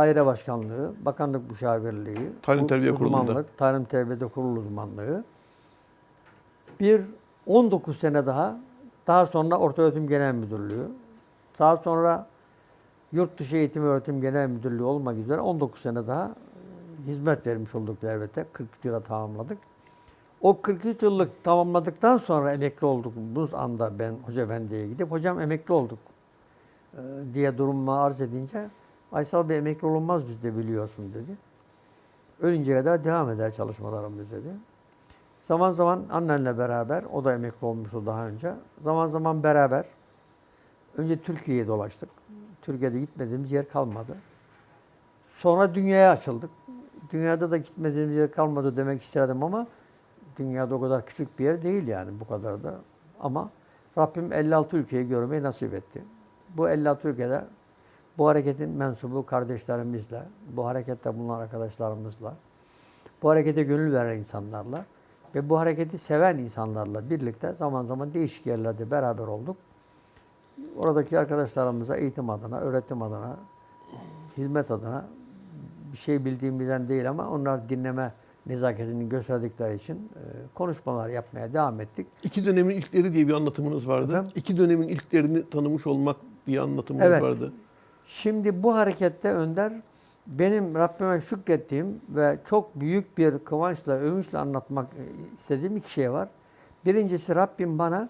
daire başkanlığı, bakanlık müşavirliği, Talim u- Terbiye Kurulu'nda. talim terbiyede kurul uzmanlığı. Bir 19 sene daha, daha sonra Ortaöğretim Genel Müdürlüğü, daha sonra Yurt Dışı Eğitim Öğretim Genel Müdürlüğü olmak üzere 19 sene daha hizmet vermiş olduk devlete. 43 yıla tamamladık. O 43 yıllık tamamladıktan sonra emekli olduk. Bu anda ben Hoca Efendi'ye gidip hocam emekli olduk e, diye durumu arz edince Aysal Bey emekli olunmaz bizde biliyorsun dedi. Ölünceye kadar devam eder çalışmalarımız dedi. Zaman zaman annenle beraber, o da emekli olmuştu daha önce. Zaman zaman beraber önce Türkiye'ye dolaştık. Türkiye'de gitmediğimiz yer kalmadı. Sonra dünyaya açıldık. Dünyada da gitmediğimiz yer kalmadı demek isterdim ama dünyada o kadar küçük bir yer değil yani bu kadar da. Ama Rabbim 56 ülkeyi görmeyi nasip etti. Bu 56 ülkede bu hareketin mensubu kardeşlerimizle, bu harekette bulunan arkadaşlarımızla, bu harekete gönül veren insanlarla ve bu hareketi seven insanlarla birlikte zaman zaman değişik yerlerde beraber olduk. Oradaki arkadaşlarımıza eğitim adına, öğretim adına, hizmet adına bir şey bildiğimizden değil ama onlar dinleme nezaketini gösterdikleri için e, konuşmalar yapmaya devam ettik. İki dönemin ilkleri diye bir anlatımınız vardı. Efendim? İki dönemin ilklerini tanımış olmak diye anlatımınız Evet. vardı. Şimdi bu harekette Önder benim Rabbime şükrettiğim ve çok büyük bir kıvançla, övünçle anlatmak istediğim iki şey var. Birincisi Rabbim bana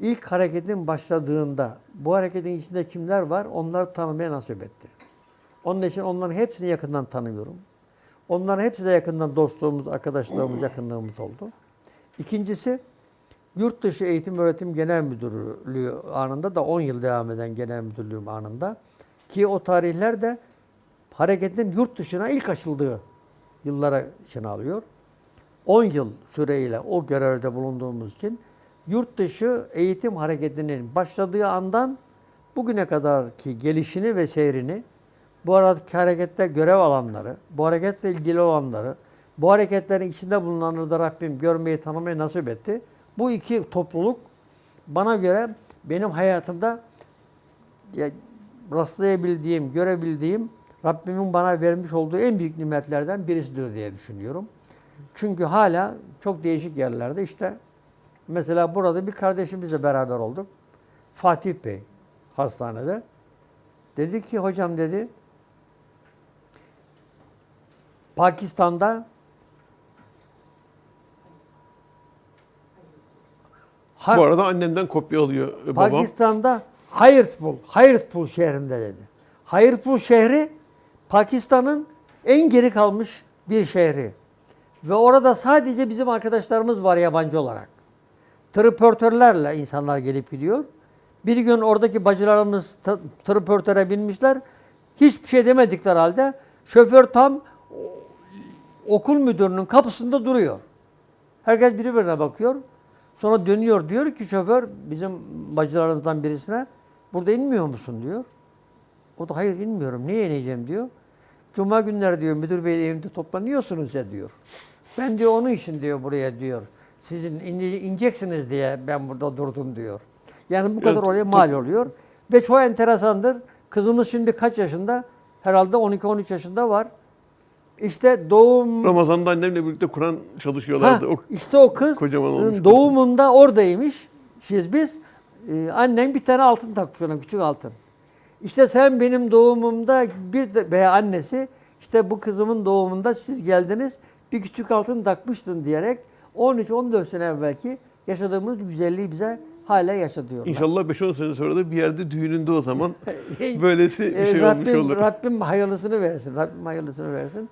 ilk hareketin başladığında bu hareketin içinde kimler var onları tanımaya nasip etti. Onun için onların hepsini yakından tanıyorum. Onların hepsiyle yakından dostluğumuz, arkadaşlığımız, yakınlığımız oldu. İkincisi Yurt dışı eğitim öğretim genel müdürlüğü anında da 10 yıl devam eden genel müdürlüğüm anında ki o tarihler de hareketin yurt dışına ilk açıldığı yıllara içine alıyor. 10 yıl süreyle o görevde bulunduğumuz için yurt dışı eğitim hareketinin başladığı andan bugüne kadarki gelişini ve seyrini bu aradaki harekette görev alanları, bu hareketle ilgili olanları, bu hareketlerin içinde bulunanları da Rabbim görmeyi, tanımayı nasip etti. Bu iki topluluk bana göre benim hayatımda ya, rastlayabildiğim, görebildiğim Rabbimin bana vermiş olduğu en büyük nimetlerden birisidir diye düşünüyorum. Çünkü hala çok değişik yerlerde işte mesela burada bir kardeşimizle beraber olduk. Fatih Bey hastanede. Dedi ki hocam dedi Pakistan'da Bu arada annemden kopya alıyor e, babam. Pakistan'da Hayırpul, Hayırpul şehrinde dedi. Hayırpul şehri Pakistan'ın en geri kalmış bir şehri. Ve orada sadece bizim arkadaşlarımız var yabancı olarak. Tripörtörlerle insanlar gelip gidiyor. Bir gün oradaki bacılarımız tripörtöre binmişler. Hiçbir şey demedikleri halde şoför tam okul müdürünün kapısında duruyor. Herkes birbirine bakıyor. Sonra dönüyor diyor ki şoför bizim bacılarımızdan birisine burada inmiyor musun diyor. O da hayır inmiyorum. Niye ineceğim diyor. Cuma günleri diyor müdür bey evinde toplanıyorsunuz ya diyor. Ben diyor onun için diyor buraya diyor. Sizin in- ineceksiniz diye ben burada durdum diyor. Yani bu kadar Evet, oraya mal oluyor. Ve çok enteresandır. Kızımız şimdi kaç yaşında? Herhalde 12-13 yaşında var. İşte doğum Ramazan'da annemle birlikte Kur'an Ha, çalışıyorlardı. O işte o kız kocaman olmuş. doğumunda oradaymış. Siz biz. Ee, annem bir tane altın takmış ona küçük altın. İşte sen benim doğumumda bir de, veya annesi işte bu kızımın doğumunda siz geldiniz bir küçük altın takmıştın diyerek 13-14 sene evvelki yaşadığımız güzelliği bize hala yaşatıyorlar. İnşallah 5-10 sene sonra da bir yerde düğününde o zaman böylesi bir Ee, şey olmuş Rabbim, olur. Rabbim hayırlısını versin. Rabbim hayırlısını versin.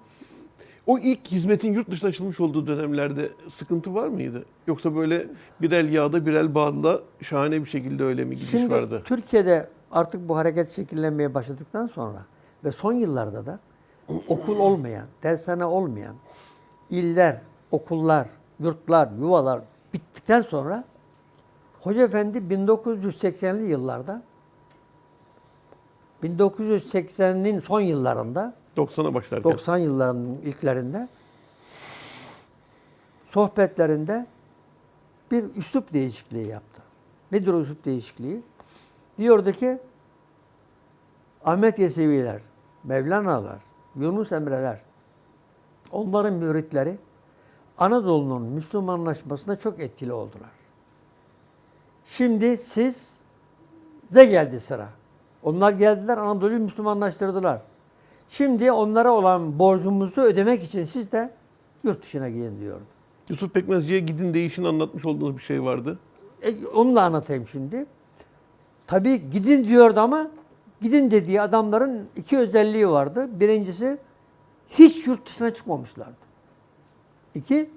O ilk hizmetin yurt dışına açılmış olduğu dönemlerde sıkıntı var mıydı? Yoksa böyle bir el yağda bir el bağda şahane bir şekilde öyle mi gidiş Şimdi vardı? Türkiye'de artık bu hareket şekillenmeye başladıktan sonra ve son yıllarda da okul olmayan, dershane olmayan iller, okullar, yurtlar, yuvalar bittikten sonra Hoca Efendi 1980'li yıllarda 1980'nin son yıllarında 90'a başlarken. 90 yıllarının ilklerinde sohbetlerinde bir üslup değişikliği yaptı. Nedir o üslup değişikliği? Diyordu ki Ahmet Yeseviler Mevlana'lar, Yunus Emre'ler, onların müritleri Anadolu'nun Müslümanlaşmasında çok etkili oldular. Şimdi siz size geldi sıra. Onlar geldiler Anadolu'yu Müslümanlaştırdılar. Şimdi onlara olan borcumuzu ödemek için siz de yurt dışına gidin diyorum. Yusuf Pekmezci'ye gidin değişin anlatmış olduğunuz bir şey vardı. E, onu da anlatayım şimdi. Tabii gidin diyordu ama gidin dediği adamların iki özelliği vardı. Birincisi hiç yurt dışına çıkmamışlardı. İki,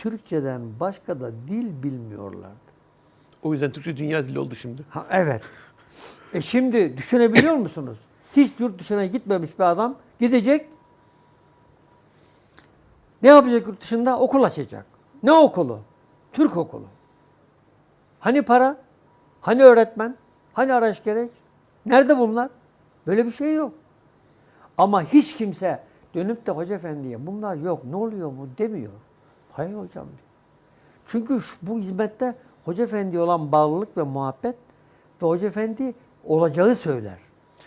Türkçeden başka da dil bilmiyorlardı. O yüzden Türkçe dünya dili oldu şimdi. Ha, evet. E şimdi düşünebiliyor musunuz? Hiç yurt dışına gitmemiş bir adam gidecek. Ne yapacak yurt dışında? Okul açacak. Ne okulu? Türk okulu. Hani para? Hani öğretmen? Hani araç gereç? Nerede bunlar? Böyle bir şey yok. Ama hiç kimse dönüp de hoca efendiye bunlar yok ne oluyor bu demiyor. Hayır hocam. Çünkü şu- bu hizmette Hoca Efendi'ye olan bağlılık ve muhabbet ve Hoca Efendi olacağı söyler.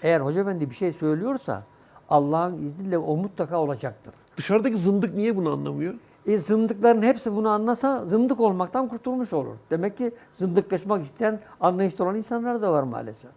Eğer Hoca Efendi bir şey söylüyorsa Allah'ın izniyle o mutlaka olacaktır. Dışarıdaki zındık niye bunu anlamıyor? E, zındıkların hepsi bunu anlasa zındık olmaktan kurtulmuş olur. Demek ki zındıklaşmak isteyen, anlayışlı olan insanlar da var maalesef.